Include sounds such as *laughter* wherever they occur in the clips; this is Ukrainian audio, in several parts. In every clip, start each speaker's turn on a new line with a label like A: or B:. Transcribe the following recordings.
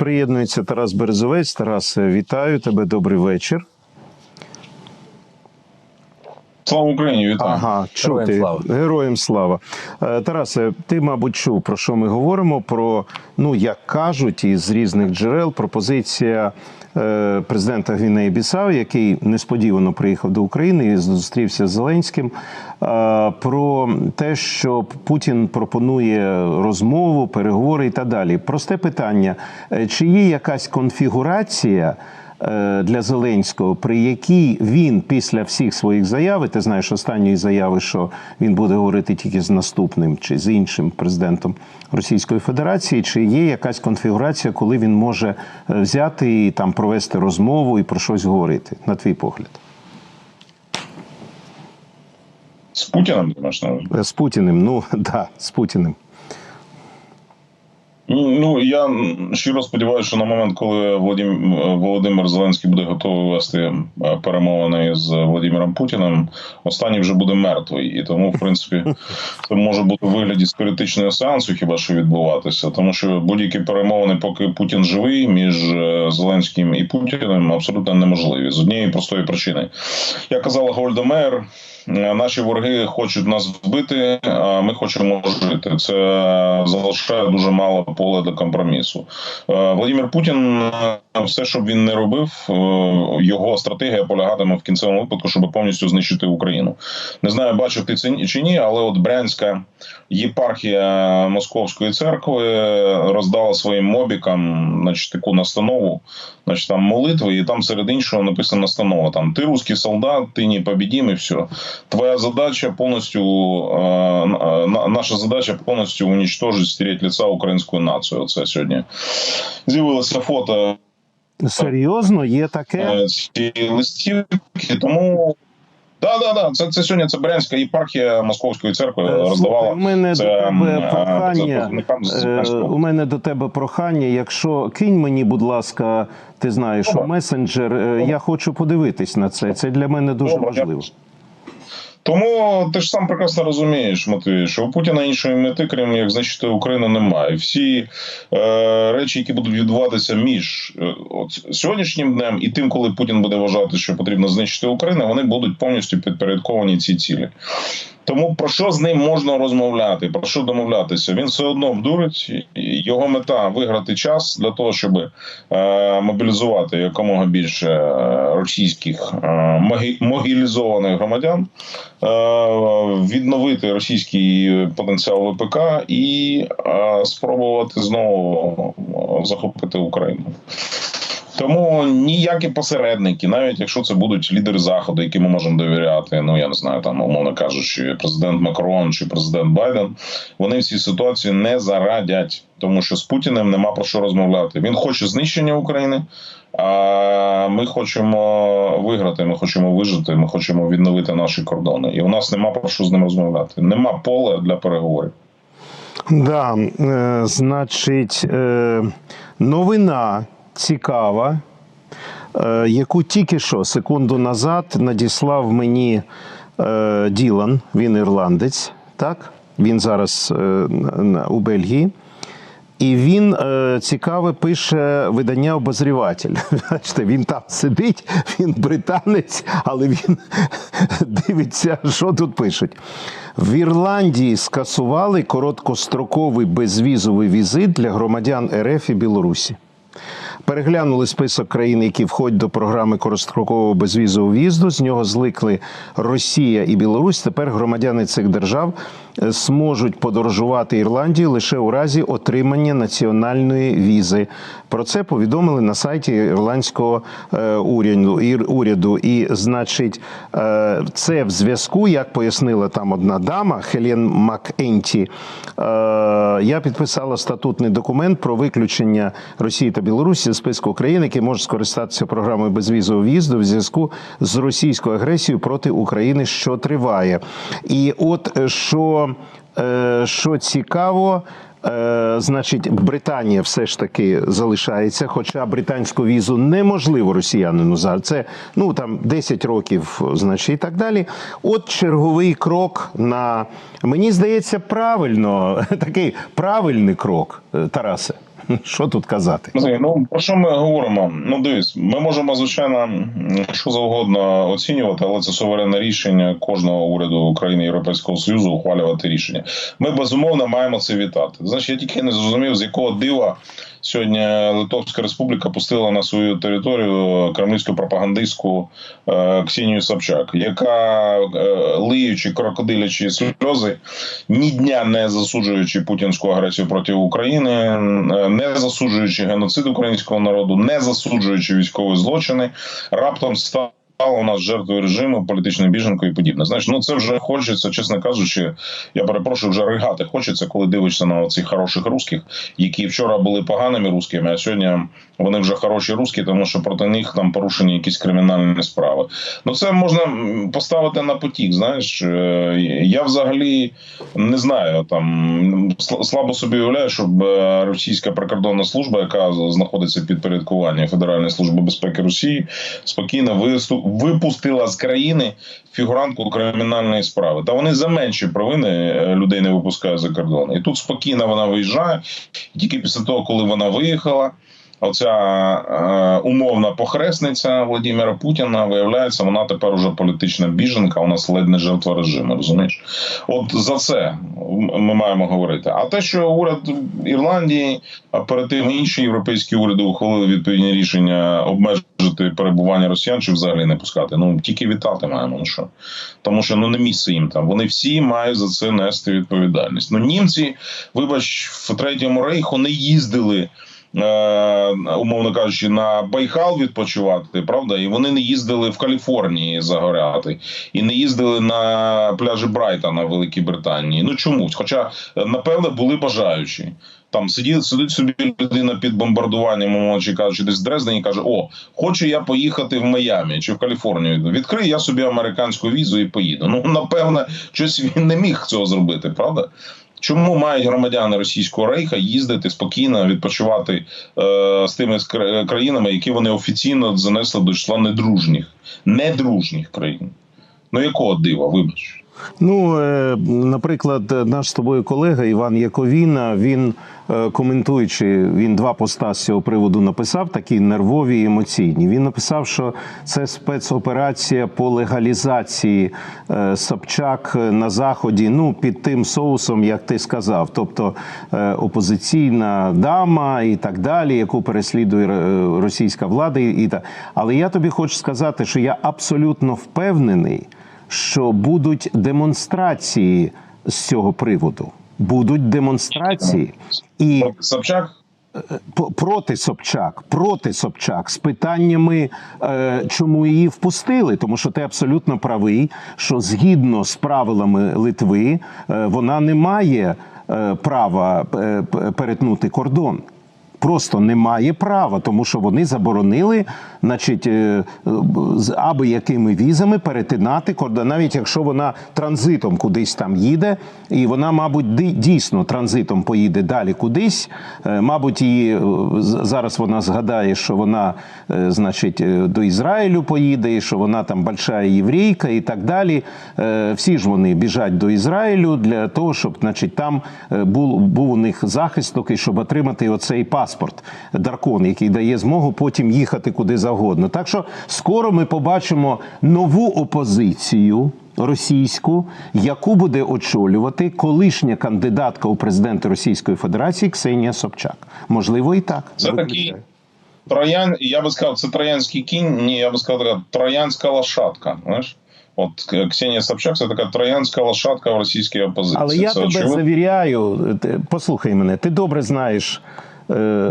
A: приєднується Тарас Березовець. Тарас, вітаю тебе. Добрий вечір.
B: Слава Україні, вітаю.
A: Ага, чути.
C: Героям слава.
A: Героям слава. Е, Тарасе, ти, мабуть, чув, про що ми говоримо? Про, ну, як кажуть, із різних джерел пропозиція президента Гвінеї Бісау, який несподівано приїхав до України і зустрівся з Зеленським, е, про те, що Путін пропонує розмову, переговори і так далі. Просте питання: Е, чи є якась конфігурація? Е, для Зеленського, при якій він після всіх своїх заяв, і ти знаєш останньої заяви, що він буде говорити тільки з наступним чи з іншим президентом Російської Федерації, чи є якась конфігурація, коли він може е, взяти і там провести розмову і про щось говорити, на твій погляд,
B: З Путіним, навіть?
A: Е, з Путіним? Ну *laughs* да, з Путіним.
B: Ну я щиро сподіваюся, що на момент, коли Владим... Володимир Зеленський буде готовий вести е, перемовини з Владимиром Путіним, останній вже буде мертвий, і тому, в принципі, *laughs* це може бути в вигляді спіритичного сеансу, хіба що відбуватися, тому що будь-які перемовини, поки Путін живий, між е, Зеленським і Путіним абсолютно неможливі з однієї простої причини. Я казала Гольда Меєр, е, наші вороги хочуть нас вбити, а ми хочемо жити. Це залишає дуже мало поля для компромісу. Е, Владимир Путін, е, все, що б він не робив, е, його стратегія полягатиме в кінцевому випадку, щоб повністю знищити Україну. Не знаю, бачив ти це чи ні, але от Брянська єпархія Московської церкви роздала своїм мобікам, значить, таку настанову, значить, там молитви, і там серед іншого написана настанова: там ти русський солдат, ти не побідім, і все. Твоя задача повністю наша задача повністю уничтожить, стереть лица української нації. Оце сьогодні з'явилося фото
A: Серйозно, є таке?
B: е, цієї листівки, тому. Да, да, да. Це, це сьогодні це Брянська єпархія Московської церкви
A: Е, Слухай,
B: роздавала.
A: у мене
B: це,
A: до тебе
B: е,
A: прохання.
B: це
A: Е. У мене до тебе прохання. Якщо кинь мені, будь ласка, ти знаєш, у месенджер. е, Я хочу подивитись на це. Це для мене дуже
B: Добре,
A: важливо.
B: Тому ти ж сам прекрасно розумієш, Матвій, що у Путіна іншої мети, крім як знищити Україну, немає. Всі е, речі, які будуть відбуватися між е, от, сьогоднішнім днем і тим, коли Путін буде вважати, що потрібно знищити Україну, вони будуть повністю підпорядковані ці цілі. Тому про що з ним можна розмовляти, про що домовлятися? Він все одно вдурить. Його мета виграти час для того, щоб е, мобілізувати якомога більше е, російських е, могі- могілізованих громадян, е, відновити російський потенціал ВПК і е, спробувати знову е, захопити Україну. Тому ніякі посередники, навіть якщо це будуть лідери заходу, яким ми можемо довіряти, ну я не знаю, там умовно кажучи, президент Макрон чи президент Байден, вони в цій ситуації не зарадять, тому що з Путіним нема про що розмовляти. Він хоче знищення України. А ми хочемо виграти, ми хочемо вижити, ми хочемо відновити наші кордони. І у нас нема про що з ним розмовляти. Нема поля для переговорів.
A: Да, е, значить, е, новина цікава, е, яку тільки що секунду назад надіслав мені е, Ділан, він ірландець, так? Він зараз е, у Бельгії. І він цікаве пише видання обозріватель. *laughs* Бачите, він там сидить, він британець, але він *laughs* дивиться, що тут пишуть. В Ірландії скасували короткостроковий безвізовий візит для громадян РФ і Білорусі. Переглянули список країн, які входять до програми короткострокового безвізового в'їзду. З нього зникли Росія і Білорусь. Тепер громадяни цих держав е, зможуть подорожувати Ірландію лише у разі отримання національної візи. Про це повідомили на сайті ірландського е, уряду. І, значить, е, це в зв'язку, як пояснила там одна дама Хелен Макенті. Я підписала статутний документ про виключення Росії та Білорусі з списку країн, які можуть скористатися програмою безвізового в'їзду в зв'язку з російською агресією проти України, що триває. І от е, що, е, що цікаво. Е, значить, Британія все ж таки залишається, хоча британську візу неможливо росіянину зараз. Це ну там 10 років, значить, і так далі. От черговий крок на мені здається, правильно, *laughs* такий правильний крок, Тарасе. Що тут казати?
B: Ну про що ми говоримо? Ну дивись, ми можемо звичайно що завгодно оцінювати, але це суверенне рішення кожного уряду України Європейського Союзу ухвалювати рішення. Ми безумовно маємо це вітати. Значить, я тільки не зрозумів, з якого дива сьогодні Литовська Республіка пустила на свою територію кремлівську пропагандистку е, Ксенію Собчак, яка е, лиючи крокодилячі сльози, ні дня не засуджуючи путінську агресію проти України, не засуджуючи геноцид українського народу, не засуджуючи військові злочини, раптом стала у нас жертвою режиму, політичною біженкою і подібне. Знаєш, ну це вже хочеться, чесно кажучи, я перепрошую, вже ригати хочеться, коли дивишся на цих хороших русських, які вчора були поганими русскими, а сьогодні вони вже хороші русські, тому що проти них там порушені якісь кримінальні справи. Ну це можна поставити на потік. Знаєш, Е, я взагалі не знаю там сл- слабо собі уявляю, щоб е, російська прикордонна служба, яка знаходиться під порядкуванням Федеральної служби безпеки Росії, спокійно виступ, випустила з країни фігурантку кримінальної справи. Та вони за менші провини е, людей не випускають за кордон. І тут спокійно вона виїжджає. Тільки після того, коли вона виїхала. Оця е, умовна похресниця Владимира Путіна виявляється, вона тепер уже політична біженка. У нас ледь не жертва режиму. Розумієш? От за це ми маємо говорити. А те, що уряд Ірландії, перед тим інші європейські уряди ухвалили відповідні рішення обмежити перебування росіян чи взагалі не пускати. Ну тільки вітати маємо. Ну що тому, що ну не місце їм там. Вони всі мають за це нести відповідальність. Ну німці, вибач, в третьому рейху не їздили. Е, Умовно кажучи, на Байкал відпочивати, правда, і вони не їздили в Каліфорнії загоряти, і не їздили на пляжі Брайтона в Великій Британії. Ну чомусь, хоча е, напевне були бажаючі. Там сидить, сидить собі людина під бомбардуванням, умовно чи кажучи, десь в Дрездені і каже: О, хочу я поїхати в Майамі чи в Каліфорнію. Відкрий я собі американську візу і поїду. Ну напевне, щось він не міг цього зробити, правда? Чому мають громадяни російського рейха їздити спокійно відпочивати е, з тими країнами, які вони офіційно занесли до числа недружніх, недружніх країн? Ну якого дива, вибач.
A: Ну, е, наприклад, наш з тобою колега Іван Яковіна, він е, коментуючи, він два поста з цього приводу написав, такі нервові і емоційні. Він написав, що це спецоперація по легалізації е, Собчак на заході. Ну, під тим соусом, як ти сказав, тобто опозиційна дама і так далі, яку переслідує російська влада, і так. Але я тобі хочу сказати, що я абсолютно впевнений що будуть демонстрації з цього приводу. Будуть демонстрації і
B: Собчак
A: п- проти Собчак, проти Собчак з питаннями, е, чому її впустили. Тому що ти абсолютно правий, що згідно з правилами Литви е, вона не має е, права е, перетнути кордон. Просто немає права, тому що вони заборонили, значить, е, з аби якими візами перетинати кордон, навіть якщо вона транзитом кудись там їде, і вона, мабуть, дійсно транзитом поїде далі кудись. Е, Мабуть, її е, зараз вона згадає, що вона, значить, до Ізраїлю поїде, і що вона там большая єврейка і так далі. Всі ж вони біжать до Ізраїлю для того, щоб, значить, там був, був у них захисток і щоб отримати оцей паспорт, даркон, який дає змогу потім їхати куди завгодно. Так що скоро ми побачимо нову опозицію. Російську, яку буде очолювати колишня кандидатка у президенти Російської Федерації Ксенія Собчак. Можливо, і так.
B: Це такий троян, я би сказав, це троянський кінь. Ні, я би сказав, така троянська лошадка. Знаєш? От Ксенія Собчак це така троянська лошадка в російській опозиції.
A: Але я
B: це
A: тебе
B: очевидно.
A: завіряю, послухай мене, ти добре знаєш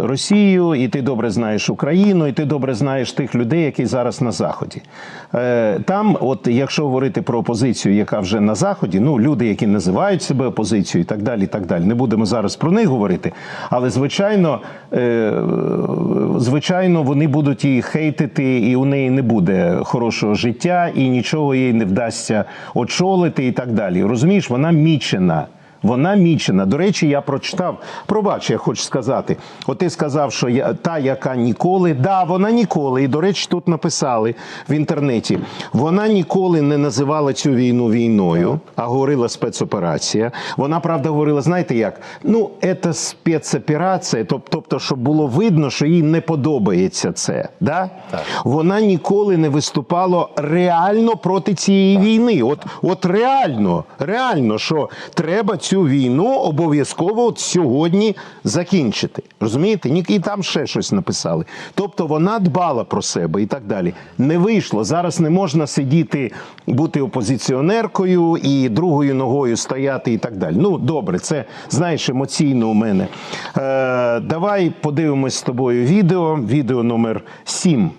A: Росію, і ти добре знаєш Україну, і ти добре знаєш тих людей, які зараз на Заході. Е, Там, от якщо говорити про опозицію, яка вже на Заході, ну люди, які називають себе опозицією і так далі, і так далі. Не будемо зараз про них говорити. Але звичайно, е, звичайно, вони будуть її хейтити, і у неї не буде хорошого життя, і нічого їй не вдасться очолити, і так далі. Розумієш, вона мічена. Вона мічена. До речі, я прочитав. Пробач, я хочу сказати. От ти сказав, що я та, яка ніколи, да, вона ніколи. І до речі, тут написали в інтернеті. Вона ніколи не називала цю війну війною, а говорила спецоперація. Вона правда говорила, знаєте як? Ну, це спецоперація, тобто, щоб було видно, що їй не подобається це. Да? Вона ніколи не виступала реально проти цієї війни. От, от реально, реально, що треба цю війну обов'язково от сьогодні закінчити. Розумієте? І там ще щось написали. Тобто вона дбала про себе і так далі. Не вийшло. Зараз не можна сидіти, бути опозиціонеркою і другою ногою стояти і так далі. Ну, добре, це знаєш емоційно у мене. Е, давай подивимось з тобою відео. Відео номер 7.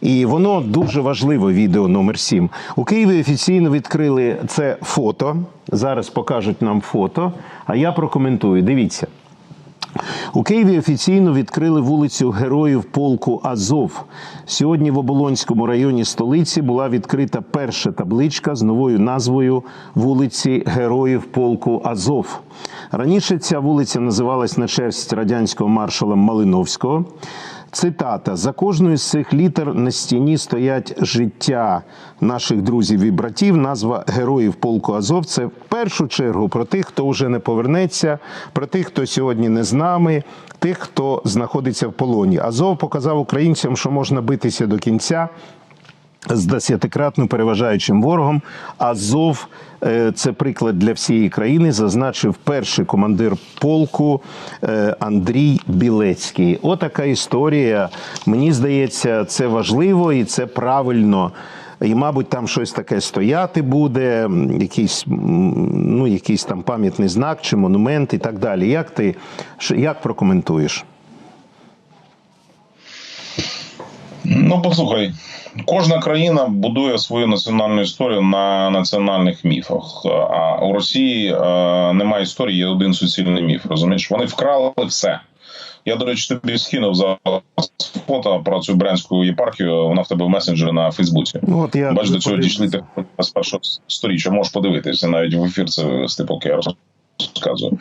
A: І воно дуже важливе відео номер 7. У Києві офіційно відкрили це фото. Зараз покажуть нам фото, а я прокоментую. Дивіться. У Києві офіційно відкрили вулицю Героїв полку Азов. Сьогодні в Оболонському районі столиці була відкрита перша табличка з новою назвою вулиці Героїв полку Азов. Раніше ця вулиця називалась на честь радянського маршала Малиновського. Цитата: за кожною з цих літер на стіні стоять життя наших друзів і братів. Назва героїв полку Азов це в першу чергу про тих, хто вже не повернеться, про тих, хто сьогодні не з нами, тих, хто знаходиться в полоні. Азов показав українцям, що можна битися до кінця з десятикратно переважаючим ворогом. Азов е, це приклад для всієї країни. Зазначив перший командир полку е, Андрій Білецький. Отака історія. Мені здається, це важливо і це правильно. І, мабуть, там щось таке стояти буде, якийсь, ну, якийсь там пам'ятний знак чи монумент і так далі. Як ти як прокоментуєш?
B: Ну, послухай, кожна країна будує свою національну історію на національних міфах. А у Росії е, немає історії, є один суцільний міф. Розумієш, вони вкрали все. Я, до речі, тобі скинув зараз фото про цю брянську єпархію. Вона в тебе в месенджері на Фейсбуці.
A: Ну, От я
B: Бач, до цього дійшли так з першого сторіччя. Можеш подивитися навіть в ефір це вивести, поки я розказую.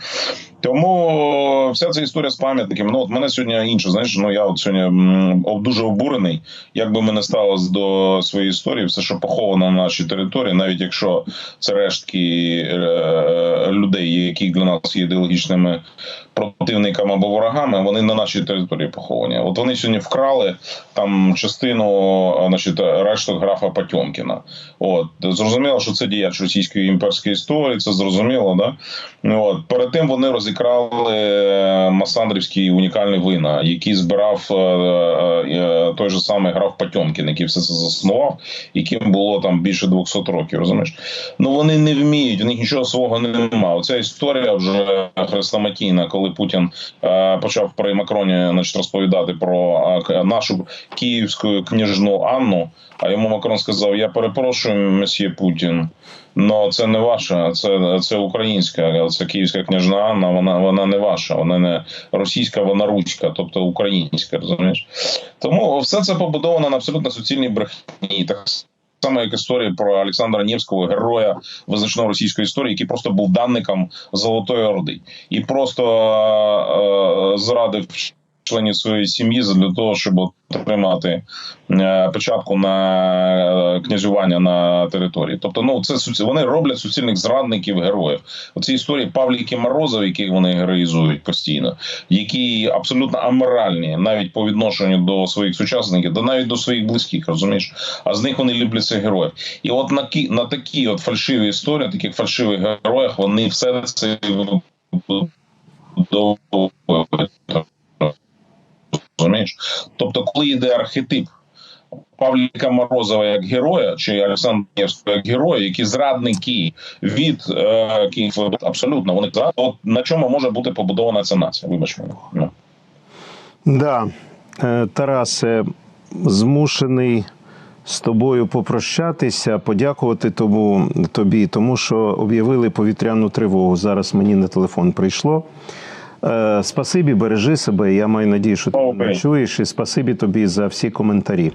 B: Тому вся ця історія з пам'ятниками. Ну от мене сьогодні інше. Знаєш, ну я от сьогодні дуже обурений. Як би ми не ставилось до своєї історії, все, що поховано на нашій території, навіть якщо це рештки е, людей, які для нас є ідеологічними противниками або ворогами, вони на нашій території поховані. От вони сьогодні вкрали там частину, а, значить, решток графа Потьомкіна. От зрозуміло, що це діяч російської імперської історії, це зрозуміло, да? От перед тим вони розікрали е, Масандрівський унікальний вина, який збирав е, е, той же самий граф Потьомкін, який все це заснував, яким було там більше 200 років. Розумієш? Ну вони не вміють, в них нічого свого немає. Оця історія вже хрестоматійна, коли Путін почав при Макроні значить, розповідати про нашу київську княжну Анну. А йому Макрон сказав: Я перепрошую, месьє Путін. Ну, це не ваша, це, це українська, це київська княжна Анна. Вона вона не ваша, вона не російська, вона руська, тобто українська. Розумієш? Тому все це побудовано на абсолютно суцільній брехні. Так само, як історія про Олександра Невського, героя визначного російської історії, який просто був данником Золотої Орди, і просто е, е, зрадив членів своєї сім'ї для того, щоб отримати е, початку на е, князювання на території. Тобто, ну це вони роблять суцільних зрадників героїв. Оці історії Павліки Морозов, які вони героїзують постійно, які абсолютно аморальні, навіть по відношенню до своїх сучасників, да навіть до своїх близьких, розумієш? А з них вони люблять цих героїв. І от на на такі от фальшиві історії, таких фальшивих героях, вони все це вибудовують. Розумієш? Тобто, коли йде архетип Павліка Морозова як героя, чи Олександра Невського як героя, які зрадники від е, Києва, абсолютно вони От на чому може бути побудована ця нація? Вибач мене. Ну.
A: Да, Е, Тарасе, змушений з тобою попрощатися, подякувати тому, тобі, тому що об'явили повітряну тривогу. Зараз мені на телефон прийшло. Е, Спасибі, бережи себе. Я маю надію, що ти
B: okay.
A: мене чуєш, і спасибі тобі за всі коментарі.